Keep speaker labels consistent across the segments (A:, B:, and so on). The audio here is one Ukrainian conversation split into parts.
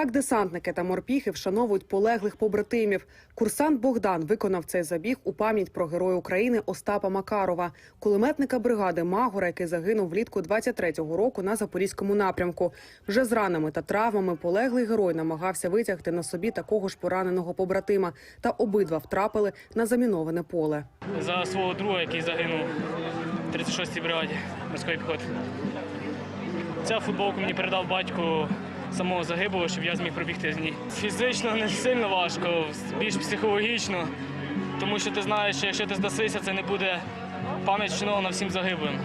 A: Так десантники та морпіхи вшановують полеглих побратимів. Курсант Богдан виконав цей забіг у пам'ять про героя України Остапа Макарова, кулеметника бригади Магора, який загинув влітку 23-го року на запорізькому напрямку. Вже з ранами та травмами полеглий герой намагався витягти на собі такого ж пораненого побратима, та обидва втрапили на заміноване поле.
B: за свого друга, який загинув в 36-й бригаді морської піхоти. Ця футболку мені передав батько самого загиблого, щоб я зміг пробігти з ній. Фізично не сильно важко, більш психологічно, тому що ти знаєш, що якщо ти здасися, це не буде пам'ять вшанована всім загиблим.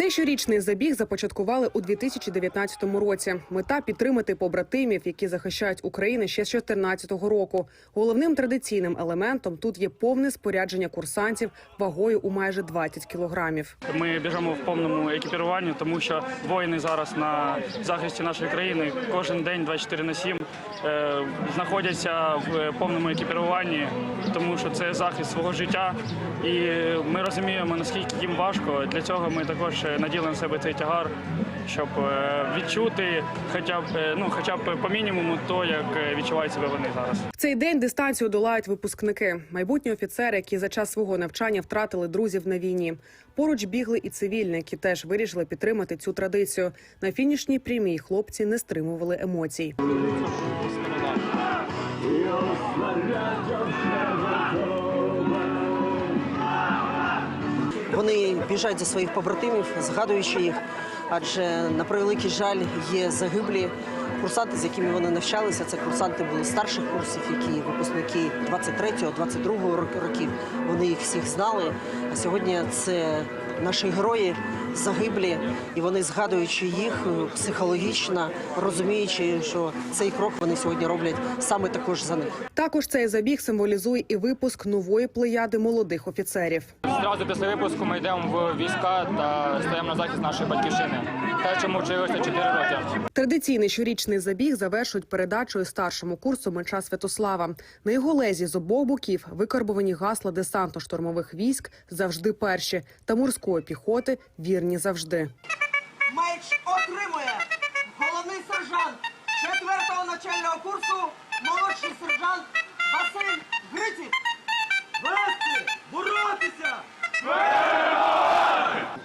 A: Цей щорічний забіг започаткували у 2019 році. Мета підтримати побратимів, які захищають Україну ще з 2014 року. Головним традиційним елементом тут є повне спорядження курсантів вагою у майже 20 кілограмів.
B: Ми біжимо в повному екіпіруванні, тому що воїни зараз на захисті нашої країни кожен день 24 на 7 е, знаходяться в повному екіпіруванні, тому що це захист свого життя. І ми розуміємо, наскільки їм важко. Для цього ми також е, наділи на себе цей тягар, щоб е, відчути хоча б е, ну, хоча б по мінімуму то, як е, відчувають себе вони зараз.
A: В цей день дистанцію долають випускники, майбутні офіцери, які за час свого навчання втратили друзів на війні. Поруч бігли і цивільні, які теж вирішили підтримати цю традицію. На фінішній прямій хлопці не стримували емоцій.
C: Вони біжать за своїх побратимів, згадуючи їх. Адже на превеликий жаль є загиблі курсанти, з якими вони навчалися. Це курсанти були старших курсів, які випускники 23-го, 22-го рок- років. Вони їх всіх знали. А сьогодні це наші герої загиблі, і вони згадуючи їх е, психологічно, розуміючи, що цей крок вони сьогодні роблять саме також за них.
A: Також цей забіг символізує і випуск нової плеяди молодих офіцерів.
D: Зразу після випуску ми йдемо в війська та стаємо на захист нашої батьківщини. Те, чому вчилися 4 роки.
A: Традиційний щорічний забіг завершують передачою старшому курсу меча Святослава. На його лезі з обох боків викарбовані гасла десантно-штурмових військ завжди перші та морської піхоти вірні завжди.
E: Меч отримує головний сержант 4-го начального курсу, молодший сержант Василь Гриців. Вести! Боротися!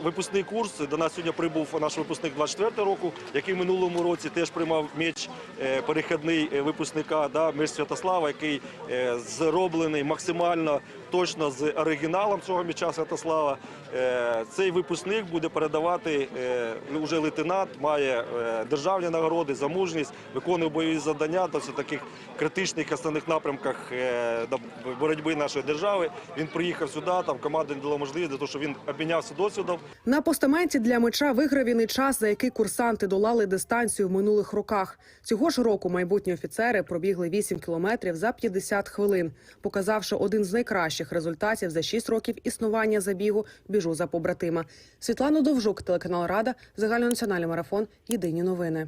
F: Випускний курс. До нас сьогодні прибув наш випускник 24 року, який минулому році теж приймав меч е, перехідний е, випускника, да, меч Святослава, який е, зроблений максимально точно з оригіналом цього меча Святослава. Е, Цей випускник буде передавати е, вже лейтенант, має е, державні нагороди за мужність, виконує бойові завдання та в таких критичних основних напрямках боротьби нашої держави. Він приїхав сюди, там команда не дала можливість для того, щоб він обмінявся досвідом.
A: На постаменті для меча вигравіний час, за який курсанти долали дистанцію в минулих роках. Цього ж року майбутні офіцери пробігли 8 кілометрів за 50 хвилин, показавши один з найкращих результатів за 6 років існування забігу Біжу за побратима. Світлана Довжук, телеканал Рада, загальнонаціональний марафон. Єдині новини.